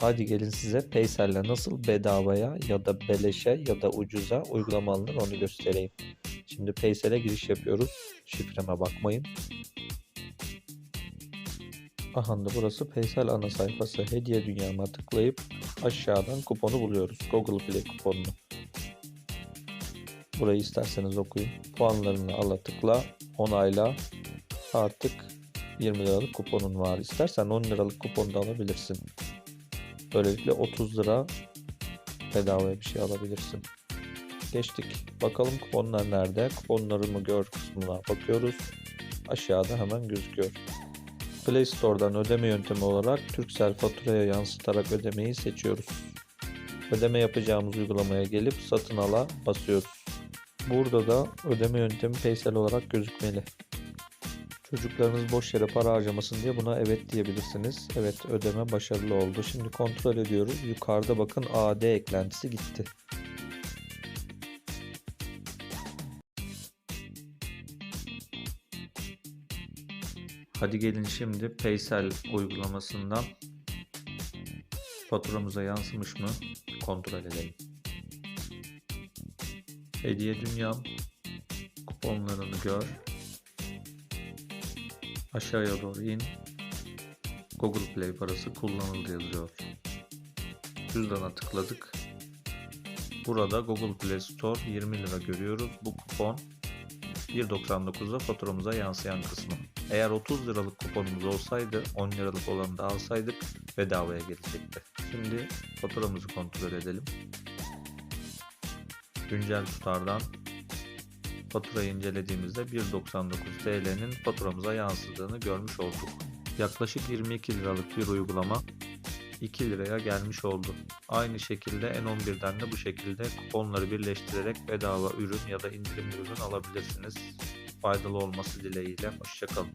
Hadi gelin size Paysel'le nasıl bedavaya ya da beleşe ya da ucuza uygulama alınır onu göstereyim. Şimdi Paysel'e giriş yapıyoruz. Şifreme bakmayın. Aha da burası Paysel ana sayfası. Hediye dünyama tıklayıp aşağıdan kuponu buluyoruz. Google Play kuponunu. Burayı isterseniz okuyun. Puanlarını ala tıkla, onayla. Artık 20 liralık kuponun var. İstersen 10 liralık kupon da alabilirsin. Böylelikle 30 lira bedavaya bir şey alabilirsin. Geçtik. Bakalım kuponlar nerede? Kuponlarımı gör kısmına bakıyoruz. Aşağıda hemen gözüküyor. Play Store'dan ödeme yöntemi olarak Turkcell faturaya yansıtarak ödemeyi seçiyoruz. Ödeme yapacağımız uygulamaya gelip satın ala basıyoruz. Burada da ödeme yöntemi Paysel olarak gözükmeli. Çocuklarınız boş yere para harcamasın diye buna evet diyebilirsiniz. Evet ödeme başarılı oldu. Şimdi kontrol ediyoruz. Yukarıda bakın AD eklentisi gitti. Hadi gelin şimdi Paysel uygulamasından faturamıza yansımış mı kontrol edelim. Hediye dünyam kuponlarını gör. Aşağıya doğru in. Google Play parası kullanıldı yazıyor. Cüzdana tıkladık. Burada Google Play Store 20 lira görüyoruz. Bu kupon 1.99'da faturamıza yansıyan kısmı. Eğer 30 liralık kuponumuz olsaydı 10 liralık olanı da alsaydık bedavaya gelecekti. Şimdi faturamızı kontrol edelim. Güncel tutardan faturayı incelediğimizde 1.99 TL'nin faturamıza yansıdığını görmüş olduk. Yaklaşık 22 liralık bir uygulama 2 liraya gelmiş oldu. Aynı şekilde N11'den de bu şekilde kuponları birleştirerek bedava ürün ya da indirimli ürün alabilirsiniz. Faydalı olması dileğiyle. Hoşçakalın.